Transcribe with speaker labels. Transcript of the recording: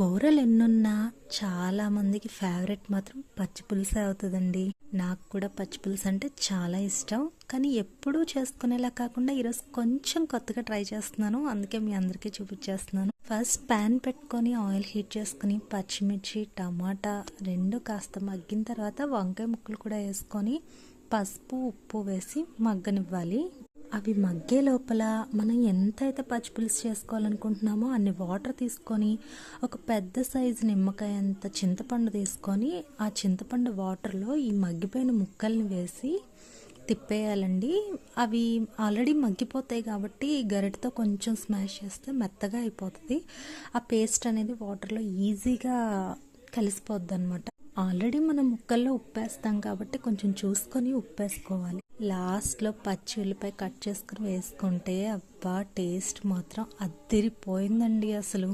Speaker 1: కూరలు ఎన్నున్నా చాలా మందికి ఫేవరెట్ మాత్రం పచ్చి పులుసే అవుతుందండి. నాకు కూడా పచ్చి పులుసు అంటే చాలా ఇష్టం. కానీ ఎప్పుడూ చేసుకునేలా కాకుండా ఈరోజు కొంచెం కొత్తగా ట్రై చేస్తున్నాను. అందుకే మీ అందరికీ చూపించేస్తున్నాను. ఫస్ట్ ప్యాన్ పెట్టుకొని ఆయిల్ హీట్ చేసుకుని పచ్చిమిర్చి టమాటా రెండు కాస్త మగ్గిన తర్వాత వంకాయ ముక్కలు కూడా వేసుకొని పసుపు ఉప్పు వేసి మగ్గనివ్వాలి. అవి మగ్గే లోపల మనం ఎంతైతే పచ్చి పులుసు చేసుకోవాలనుకుంటున్నామో అన్ని వాటర్ తీసుకొని ఒక పెద్ద సైజు నిమ్మకాయ అంత చింతపండు తీసుకొని ఆ చింతపండు వాటర్లో ఈ మగ్గిపోయిన ముక్కల్ని వేసి తిప్పేయాలండి. అవి ఆల్రెడీ మగ్గిపోతాయి కాబట్టి గరిటతో కొంచెం స్మాష్ చేస్తే మెత్తగా అయిపోతుంది. ఆ పేస్ట్ అనేది వాటర్లో ఈజీగా కలిసిపోద్ది అనమాట ఆల్రెడీ మనం ముక్కల్లో ఉప్పేస్తాం కాబట్టి కొంచెం చూసుకొని ఉప్పేసుకోవాలి. లాస్ట్లో పచ్చి ఉల్లిపాయ కట్ చేసుకుని వేసుకుంటే అబ్బా టేస్ట్ మాత్రం అద్దిరిపోయిందండి అసలు.